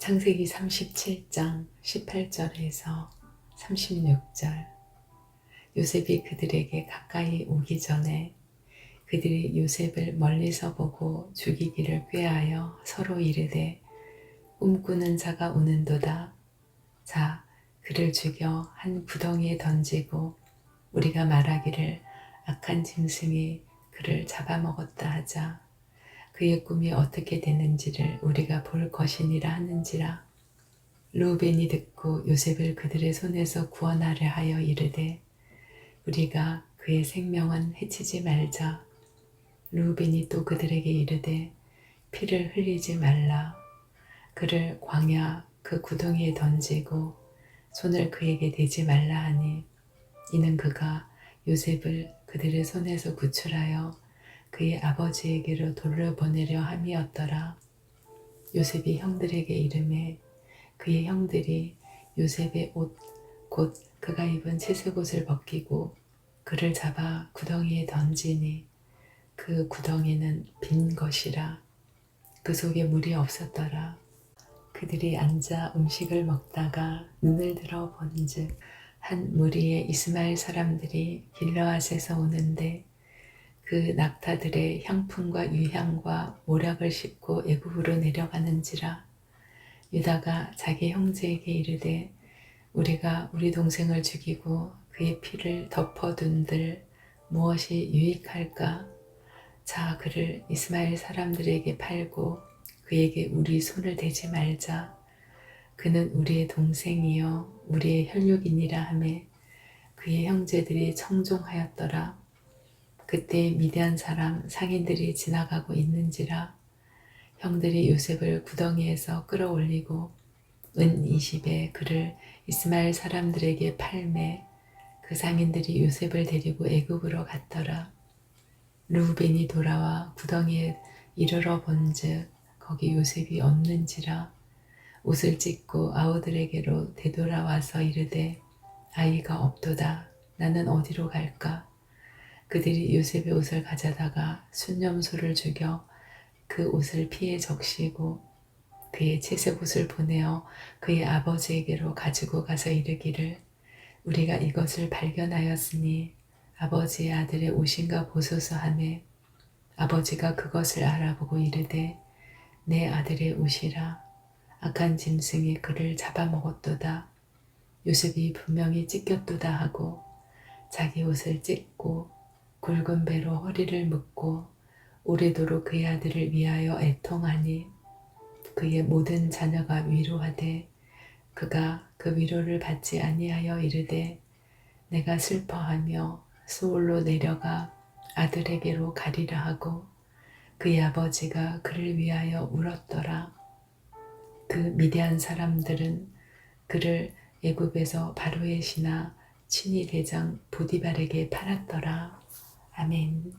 창세기 37장 18절에서 36절 요셉이 그들에게 가까이 오기 전에 그들이 요셉을 멀리서 보고 죽이기를 꾀하여 서로 이르되 꿈꾸는 자가 오는도다. 자, 그를 죽여 한 구덩이에 던지고 우리가 말하기를 악한 짐승이 그를 잡아먹었다 하자. 그의 꿈이 어떻게 되는지를 우리가 볼 것이니라 하는지라. 루벤이 듣고 요셉을 그들의 손에서 구원하려 하여 이르되 우리가 그의 생명은 해치지 말자. 루벤이 또 그들에게 이르되 피를 흘리지 말라. 그를 광야 그 구덩이에 던지고 손을 그에게 대지 말라 하니 이는 그가 요셉을 그들의 손에서 구출하여 그의 아버지에게로 돌려보내려 함이었더라. 요셉이 형들에게 이름해 그의 형들이 요셉의 옷, 곧 그가 입은 채색 옷을 벗기고 그를 잡아 구덩이에 던지니 그 구덩이는 빈 것이라 그 속에 물이 없었더라. 그들이 앉아 음식을 먹다가 눈을 들어 본즉 한 무리의 이스마엘 사람들이 길러앗에서 오는데 그 낙타들의 향품과 유향과 모략을 싣고 애굽으로 내려가는지라. 유다가 자기 형제에게 이르되 우리가 우리 동생을 죽이고 그의 피를 덮어둔들 무엇이 유익할까? 자 그를 이스마엘 사람들에게 팔고 그에게 우리 손을 대지 말자. 그는 우리의 동생이요 우리의 혈육이니라 하매 그의 형제들이 청종하였더라 그때 미대한 사람 상인들이 지나가고 있는지라 형들이 요셉을 구덩이에서 끌어올리고 은 20에 그를 이스마엘 사람들에게 팔매 그 상인들이 요셉을 데리고 애굽으로 갔더라. 루벤이 돌아와 구덩이에 이르러 본즉 거기 요셉이 없는지라 옷을 찢고 아우들에게로 되돌아와서 이르되 아이가 없도다. 나는 어디로 갈까 그들이 요셉의 옷을 가져다가 순념소를 죽여 그 옷을 피에 적시고 그의 채색 옷을 보내어 그의 아버지에게로 가지고 가서 이르기를 우리가 이것을 발견하였으니 아버지의 아들의 옷인가 보소서 하매 아버지가 그것을 알아보고 이르되 내 아들의 옷이라. 악한 짐승이 그를 잡아먹었도다. 요셉이 분명히 찢겼도다 하고 자기 옷을 찢고 굵은 배로 허리를 묶고 오래도록 그의 아들을 위하여 애통하니 그의 모든 자녀가 위로하되 그가 그 위로를 받지 아니하여 이르되 내가 슬퍼하며 수올로 내려가 아들에게로 가리라 하고 그의 아버지가 그를 위하여 울었더라. 그 미대한 사람들은 그를 애굽에서 바로의 신하 친위 대장 보디발에게 팔았더라. 아멘.